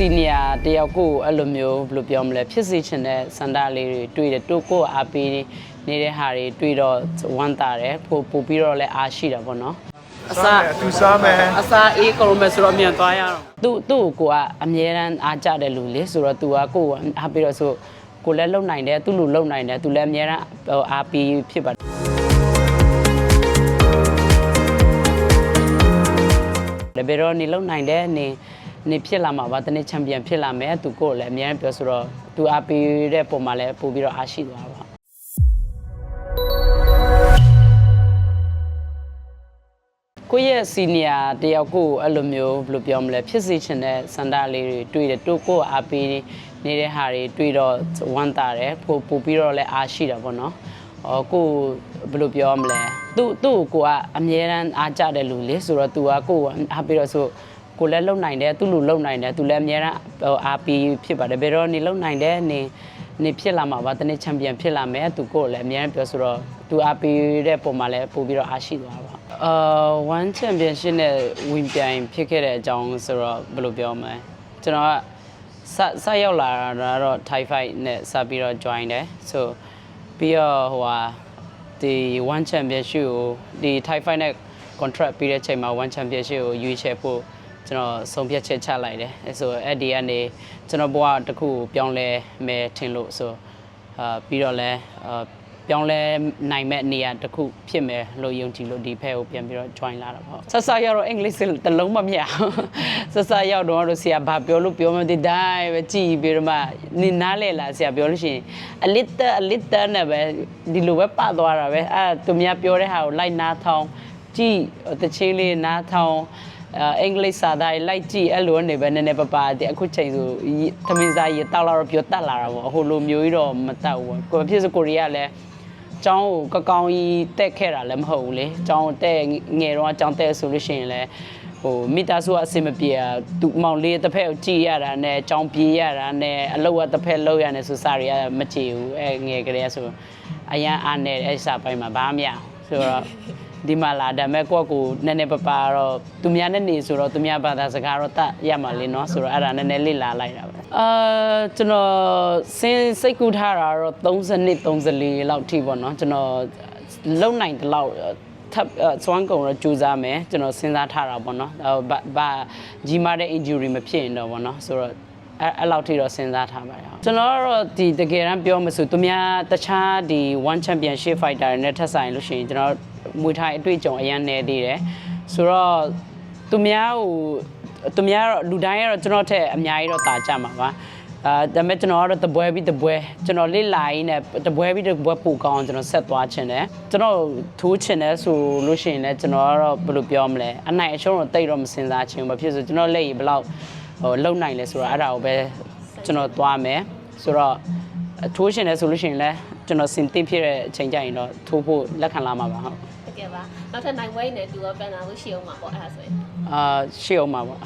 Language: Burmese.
စီနီယာတယောက်ကိုအဲ့လိုမျိုးဘယ်လိုပြောမလဲဖြစ်စေချင်တဲ့စန္ဒလေးတွေတွေ့တယ်တိုးကိုအားပေးနေတဲ့ဟာတွေတွေ့တော့ဝမ်းသာတယ်ပို့ပို့ပြီးတော့လည်းအားရှိတာပေါ့နော်အစားသူစားမယ်အစားအေးကောင်းမယ်ဆိုတော့မြန်သွားရအောင်သူ့သူ့ကိုကအမြဲတမ်းအားကြတဲ့လူလေဆိုတော့ तू ကကိုယ်ကိုအားပေးတော့ဆိုကိုလည်းလုံနိုင်တယ်သူ့လူလုံနိုင်တယ် तू လည်းအမြဲတမ်းဟိုအားပေးဖြစ်ပါတယ်တပည့်တော်နေလုံနိုင်တယ်နေ နေဖြစ်လာမှာပါတနေ့ချန်ပီယံဖြစ်လာမယ်သူကိုယ်လည်းအများကြီးပြောဆိုတော့သူအားပေးတဲ့ပုံမှာလည်းပို့ပြီးတော့အားရှိသွားပါကိုယ့်ရဲ့စီနီယာတယောက်ကိုအဲ့လိုမျိုးဘယ်လိုပြောမလဲဖြစ်စေချင်တဲ့စန္ဒလေးတွေတွေ့တယ်တိုးကိုအားပေးနေတဲ့ဟာတွေတွေ့တော့ဝမ်းသာတယ်ပို့ပို့ပြီးတော့လည်းအားရှိတာပေါ့နော်အော်ကိုဘယ်လိုပြောမလဲသူ့သူ့ကိုကအမြဲတမ်းအားကြတဲ့လူလေဆိုတော့ तू ကကိုယ်အားပေးတော့ဆို ကိုလည်းလုံနိုင်တယ်သူ့လူလုံနိုင်တယ်သူလည်းအများအားဟိုအားပေးဖြစ်ပါတယ်ဘယ်တော့နေလုံနိုင်တယ်နေနေဖြစ်လာမှာပါတနေ့ချန်ပီယံဖြစ်လာမယ်သူကိုယ်လည်းအများပြောဆိုတော့သူအားပေးတဲ့ပုံမှာလည်းပို့ပြီးတော့အားရှိသွားပါအာ1 championship နဲ့ဝင်ပြိုင်ဖြစ်ခဲ့တဲ့အကြောင်းဆိုတော့ဘယ်လိုပြောမလဲကျွန်တော်ကစစရောက်လာတာတော့ Thai fight နဲ့စပြီးတော့ join တယ်ဆိုပြီးတော့ဟိုဟာဒီ one championship ကိုဒီ Thai fight နဲ့ contract ပြီးတဲ့ချိန်မှာ one championship ကိုရွေးချယ်ဖို့ ကျွန်တော်ဆုံးဖြတ်ချက်ချလိုက်တယ်အဲဆိုအဲ့ဒီကနေကျွန်တော်ဘဝတစ်ခုကိုပြောင်းလဲမယ်ထင်လို့ဆိုအာပြီးတော့လဲအာပြောင်းလဲနိုင်မဲ့နေရာတစ်ခုဖြစ်မယ်လို့ယုံကြည်လို့ဒီဖက်ကိုပြန်ပြီးတော့ join လာတာပေါ့ဆက်ဆက်ရောက်တော့အင်္ဂလိပ်စတလုံးမမြအောင်ဆက်ဆက်ရောက်တော့တို့ဆရာဘာပြောလို့ပြောမသိတိုင်းပဲကြည်ပြီးတော့မှနေနားလဲလာဆရာပြောလို့ရှိရင်အလစ်တအလစ်တနဲ့ပဲဒီလိုပဲပသွားတာပဲအဲသူများပြောတဲ့ဟာကိုလိုက်နားထောင်ကြည်တချင်းလေးနားထောင် အင်္ဂလိပ်စာသားလိုက်ကြည့်အဲ့လိုနေပဲနည်းနည်းပပတဲ့အခုချိန်ဆိုသမင်းစားရေတောက်လာတော့ပြောတတ်လာတာပေါ့ဟိုလိုမျိုးကြီးတော့မတောက်ဘူးကိုဖြစ်စကိုရီးယားလည်းကျောင်းကိုကကောင်းကြီးတက်ခဲ့တာလည်းမဟုတ်ဘူးလေကျောင်းတက်ငယ်တော့ကျောင်းတက်ဆိုလို့ရှိရင်လည်းဟိုမိသားစုအဆင်မပြေอ่ะသူမောင်လေးတစ်ဖက်ကိုကြည်ရတာနဲ့ကျောင်းပြေးရတာနဲ့အလုပ်ကတစ်ဖက်လုပ်ရနေဆိုစားရမကြည့်ဘူးအဲငယ်ကလေးဆိုအရန်အားနေအဲ့စာပိုင်းမှာဘာမှမရဆိုတော့ ဒီမှာလာဒါမဲ့ကိုယ့်ကိုနည်းနည်းပပတော့သူများနဲ့နေဆိုတော့သူများဘာသာစကားတော့တတ်ရမှာလေနော်ဆိုတော့အဲ့ဒါနည်းနည်းလေ့လာလိုက်တာပဲအာကျွန်တော်စင်စိတ်ကူးထားတာတော့32 34လောက်ထိပေါ့နော်ကျွန်တော်လုံနိုင်တဲ့လောက်ထပ်စွမ်းကုန်တော့ကြိုးစားမယ်ကျွန်တော်စဉ်းစားထားတာပေါ့နော်ဘာဘာကြီးမားတဲ့ injury မဖြစ်ရင်တော့ပေါ့နော်ဆိုတော့အဲ့အဲ့လောက်ထိတော့စဉ်းစားထားပါတယ်ဟုတ်ကျွန်တော်ကတော့ဒီတကယ်တမ်းပြောမဆိုသူများတခြားဒီ one championship fighter တွေနဲ့ထက်ဆိုင်လို့ရှိရင်ကျွန်တော် မွေထိုင်အတွေ့အကြုံအရင်နေသေးတယ်ဆိုတော့သူများဟိုသူများတော့လူတိုင်းကတော့ကျွန်တော်ထက်အများကြီးတော့တာကြမှာပါအာဒါပေမဲ့ကျွန်တော်ကတော့တပွဲပြီးတပွဲကျွန်တော်လေးလာရင်းနဲ့တပွဲပြီးတပွဲပို့ကောင်းအောင်ကျွန်တော်ဆက်သွားခြင်းတယ်ကျွန်တော်ထိုးခြင်းတယ်ဆိုလို့ရှိရင်လည်းကျွန်တော်ကတော့ဘယ်လိုပြောမလဲအနိုင်အရှုံးတော့တိတ်တော့မစင်စားခြင်းဘူးဘာဖြစ်ဆိုကျွန်တော်လက်ရည်ဘယ်လောက်ဟိုလုံနိုင်လဲဆိုတော့အဲ့ဒါကိုပဲကျွန်တော်သွားမယ်ဆိုတော့ထိုးရှင်တယ်ဆိုလို့ရှိရင်လည်း ကျွန်တော်စင်တင်ဖြစ်တဲ့အချိန်ကျရင်တော့ထိုးဖို့လက်ခံလာမှာပါဟုတ်တကယ်ပါနောက်ထပ်နိုင်ဝိုင်းနဲ့တူရောပြန်လာလို့ရှိအောင်ပါပေါ့အဲ့ဒါဆိုရင်အာရှေ့အောင်ပါပေါ့